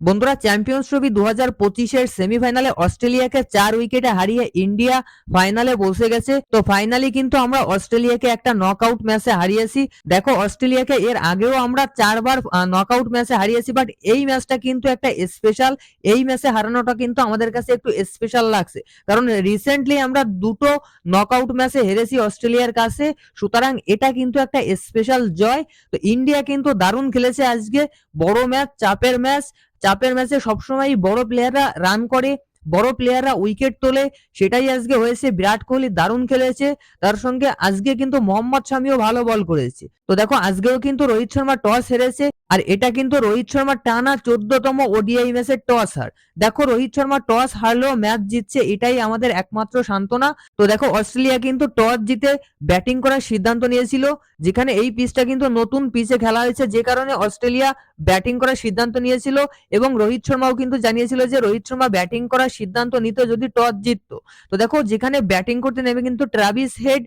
বন্ধুরা champions trophy দু হাজার পঁচিশের সেমিফাইনালে অস্ট্রেলিয়াকে চার উইকেটে হারিয়ে ইন্ডিয়া ফাইনালে বসে গেছে। তো ফাইনালি কিন্তু আমরা অস্ট্রেলিয়াকে একটা নকআউট ম্যাচে হারিয়েছি। দেখো, অস্ট্রেলিয়াকে এর আগেও আমরা চারবার নকআউট ম্যাচে হারিয়েছি বাট এই ম্যাচটা কিন্তু একটা স্পেশাল এই ম্যাচে হারানোটা কিন্তু আমাদের কাছে একটু স্পেশাল লাগছে। কারণ রিসেন্টলি আমরা দুটো নকআউট ম্যাচে হেরেছি অস্ট্রেলিয়ার কাছে। সুতরাং এটা কিন্তু একটা স্পেশাল জয়। তো ইন্ডিয়া কিন্তু দারুণ খেলেছে আজকে। বড় ম্যাচ চাপের ম্যাচ চাপের ম্যাচে সবসময় বড় প্লেয়াররা রান করে, বড় প্লেয়াররা উইকেট তোলে। সেটাই আজকে হয়েছে, বিরাট কোহলি দারুণ খেলেছে। তার সঙ্গে আজকে কিন্তু মোহাম্মদ শামিও ভালো বল করেছে। তো দেখো, আজকেও কিন্তু রোহিত শর্মা টস হেরেছে। আর এটা কিন্তু রোহিত শর্মা টানা চোদ্দতম ওডিআই ম্যাচের টস হার। দেখো রোহিত শর্মা টস হারলেও ম্যাচ জিতছে, এটাই আমাদের একমাত্র সান্ত্বনা। তো দেখো অস্ট্রেলিয়া কিন্তু টস জিতে ব্যাটিং করার সিদ্ধান্ত নিয়েছিল, যেখানে এই পিচটা কিন্তু নতুন পিচে খেলা হয়েছে, যে কারণে অস্ট্রেলিয়া ব্যাটিং করার সিদ্ধান্ত নিয়েছিল এবং রোহিত শর্মাও কিন্তু জানিয়েছিল যে রোহিত শর্মা ব্যাটিং করার সিদ্ধান্ত নিত যদি টস জিততো। তো দেখো যেখানে ব্যাটিং করতে নেমে কিন্তু ট্রাভিস হেড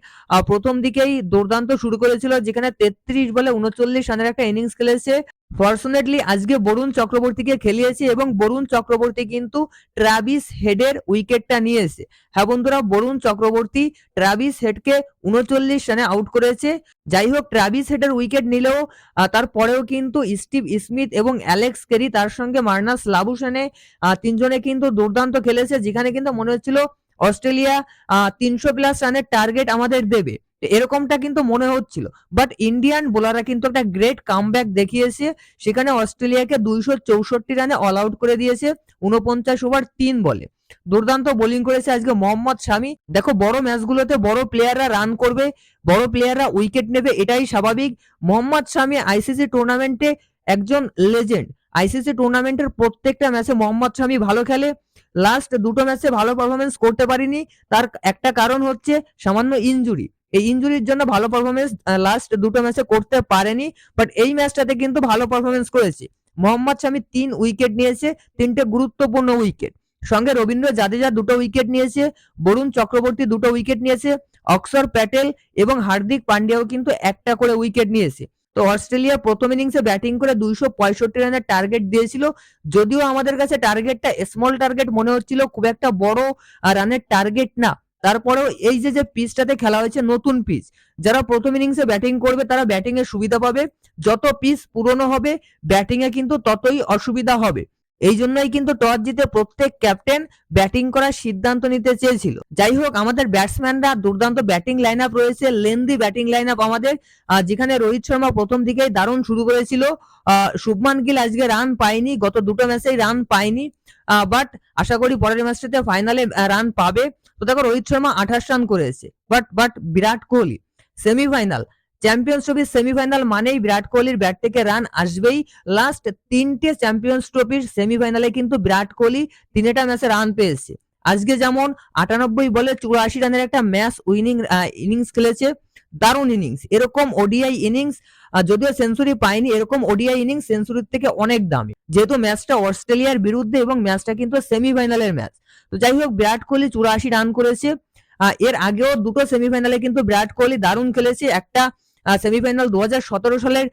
প্রথম দিকেই দুর্দান্ত শুরু করেছিল, যেখানে তেত্রিশ বলে উনচল্লিশ রানের একটা ইনিংস খেলেছে। ফর্চুনেটলি আজকে বরুণ চক্রবর্তীকে খেলিয়েছে এবং বরুণ চক্রবর্তী কিন্তু ট্রাভিস হেডের উইকেটটা নিয়েছে। হ্যাঁ বন্ধুরা, বরুণ চক্রবর্তী ট্রাভিস হেডকে উনচল্লিশ রানে আউট করেছে। যাই হোক ট্রাভিস হেডের উইকেট নিলেও তারপরেও কিন্তু স্টিভ স্মিথ এবং অ্যালেক্স কেরি তার সঙ্গে মার্নাস লাবুসানে তিনজনে কিন্তু দুর্দান্ত খেলেছে, যেখানে কিন্তু মনে হচ্ছিল অস্ট্রেলিয়া তিনশো প্লাস রানের টার্গেট আমাদের দেবে। এরকমটা কিন্তু মনে হচ্ছিল। বাট ইন্ডিয়ান বোলাররা কিন্তু একটা গ্রেট কামব্যাক দেখিয়েছে। সেখানে অস্ট্রেলিয়াকে দুইশো চৌষট্টি রানে অল আউট করে দিয়েছে উনপঞ্চাশ ওভার তিন বলে। দুর্দান্ত বোলিং করেছে আজকে মোহাম্মদ শামি। দেখো, বড় ম্যাচগুলোতে বড় প্লেয়াররা রান করবে, বড় প্লেয়াররা উইকেট নেবে, এটাই স্বাভাবিক। মোহাম্মদ শামি আইসিসি টুর্নামেন্টে একজন লেজেন্ড আইসিসি টুর্নামেন্টের প্রত্যেকটা ম্যাচে মোহাম্মদ শামি ভালো খেলে। লাস্ট দুটো ম্যাচে ভালো পারফরমেন্স করতে পারিনি। তার একটা কারণ হচ্ছে সামান্য ইনজুরি এই ইঞ্জুরির জন্য ভালো পারফরমেন্স লাস্ট দুটো ম্যাচে করতে পারেনি বাট এই ম্যাচটাতে কিন্তু ভালো পারফরমেন্স করেছে। মোহাম্মদ শামি তিন উইকেট নিয়েছে, তিনটে গুরুত্বপূর্ণ উইকেট সঙ্গে রবীন্দ্র জাদেজা দুটো উইকেট নিয়েছে, বরুণ চক্রবর্তী দুটো উইকেট নিয়েছে অক্সর প্যাটেল এবং হার্দিক পান্ডিয়াও কিন্তু একটা করে উইকেট নিয়েছে। তো অস্ট্রেলিয়া প্রথম ইনিংসে ব্যাটিং করে দুইশো পঁয়ষট্টি রানের টার্গেট দিয়েছিল। যদিও আমাদের কাছে টার্গেটটা স্মল টার্গেট মনে হচ্ছিল, খুব একটা বড় রানের টার্গেট না। তারপরেও এই যে যে পিচটাতে খেলা হয়েছে, নতুন পিচ, যারা প্রথম ইনিংসে ব্যাটিং করবে, তারা ব্যাটিং এর সুবিধা পাবে। যত পিচ পুরনো হবে ব্যাটিং এ কিন্তু ততই অসুবিধা হবে। এই জন্যই কিন্তু টস জিতে প্রত্যেক ক্যাপ্টেন ব্যাটিং করার সিদ্ধান্ত নিতে চেয়েছিল। যাই হোক, আমাদের ব্যাটসম্যানরা দুর্দান্ত ব্যাটিং লাইন আপ রয়েছে লেন্দি ব্যাটিং লাইন আপ আমাদের যেখানে রোহিত শর্মা প্রথম দিকেই দারুণ শুরু করেছিল। শুভমান গিল আজকে রান পায়নি, গত দুটো ম্যাচেই রান পায়নি বাট আশা করি পরের ম্যাচটাতে ফাইনালে রান পাবে। তো দেখো, রোহিত শর্মা আঠাশ রান করেছে but but Virat Kohli semifinal champions ট্রফির সেমিফাইনাল মানেই বিরাট কোহলির ব্যাট থেকে রান আসবেই। লাস্ট তিনটে চ্যাম্পিয়ন্স ট্রফির সেমিফাইনালে কিন্তু বিরাট কোহলি তিনটা ম্যাচে রান পেয়েছে। আজকে যেমন আটানব্বই বলে চুরাশি রানের একটা ম্যাচ উইনিং ইনিংস খেলেছে, দারুণ ইনিংস। এরকম ওডিআই ইনিংস যদিও সেঞ্চুরি পায়নি, এরকম ওডিআই ইনিংস সেঞ্চুরির থেকে অনেক দামি। যেহেতু ম্যাচটা অস্ট্রেলিয়ার বিরুদ্ধে এবং ম্যাচটা কিন্তু সেমিফাইনালের ম্যাচ। তো যাই হোক, বিরাট কোহলি চুরাশি রান করেছে। এর আগেও দুটো সেমিফাইনালে কিন্তু বিরাট কোহলি দারুণ খেলেছে। একটা সেমিফাইনাল দু সালের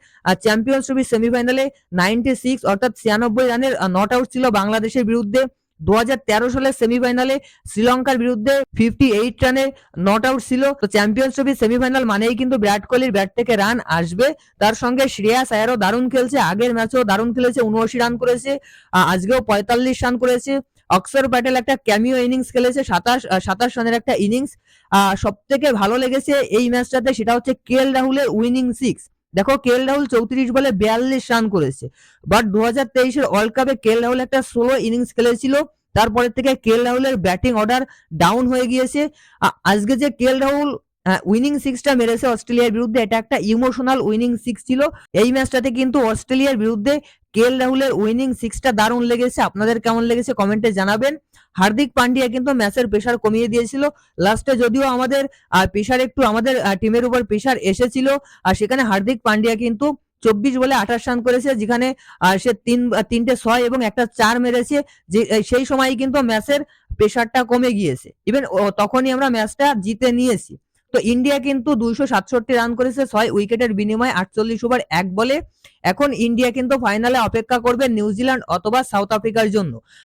চ্যাম্পিয়ন্স ট্রফি সেমিফাইনালে নাইনটি সিক্স অর্থাৎ ছিয়ানব্বই রানের নট আউট ছিল বাংলাদেশের বিরুদ্ধে। দু সালের সেমিফাইনালে শ্রীলঙ্কার বিরুদ্ধে ফিফটি এইট রানে নট আউট ছিল। তো চ্যাম্পিয়ন্স ট্রফি সেমিফাইনাল মানেই কিন্তু বিরাট কোহলির ব্যাট থেকে রান আসবে। তার সঙ্গে শ্রেয়াস আয়ারও দারুণ খেলছে। আগের ম্যাচেও দারুণ খেলেছে, উনআশি রান করেছে আজকেও পঁয়তাল্লিশ রান করেছে। অক্সর প্যাটেল একটা ক্যামিও ইনিংস খেলেছে, সাতাশ সাতাশ রানের একটা ইনিংস সব থেকে ভালো লেগেছে এই ম্যাচটাতে সেটা হচ্ছে কে এল রাহুলের উইনিং সিক্স দেখো কে এল রাহুল চৌত্রিশ বলে বিয়াল্লিশ রান করেছে। বাট দু হাজার তেইশের ওয়ার্ল্ড কাপে কে এল রাহুল একটা ষোলো ইনিংস খেলেছিল। তারপরে থেকে কে এল রাহুলের ব্যাটিং অর্ডার ডাউন হয়ে গিয়েছে। আজকে যে কে এল রাহুল উইনিং সিক্সটা মেরেছে অস্ট্রেলিয়ার বিরুদ্ধে। এটা একটা ইমোশনাল উইনিং সিক্স ছিল। এই ম্যাচটাতে কিন্তু অস্ট্রেলিয়ার বিরুদ্ধে কে এল রাহুলের উইনিং সিক্সটা দারুণ লেগেছে। আপনাদের কেমন লেগেছে কমেন্টে জানাবেন। হার্দিক পান্ডিয়া কিন্তু ম্যাচের প্রেশার কমিয়ে দিয়েছিল। লাস্টে যদিও আমাদের প্রেশার একটু আমাদের টিমের উপর প্রেশার এসেছিল, আর সেখানে হার্দিক পান্ডিয়া কিন্তু চব্বিশ বলে আঠাশ রান করেছে, যেখানে সে তিন, তিনটে ছয় এবং একটা চার মেরেছে, যে সেই সময় কিন্তু ম্যাচের প্রেশারটা কমে গিয়েছে। ইভেন তখনই আমরা ম্যাচটা জিতে নিয়েছি। তো ইন্ডিয়া কিন্তু দুইশো সাতষট্টি রান করেছে, ছয় উইকেটের বিনিময়ে আটচল্লিশ ওভার এক বলে। এখন ইন্ডিয়া কিন্তু ফাইনালে অপেক্ষা করবে নিউজিল্যান্ড অথবা সাউথ আফ্রিকার জন্য।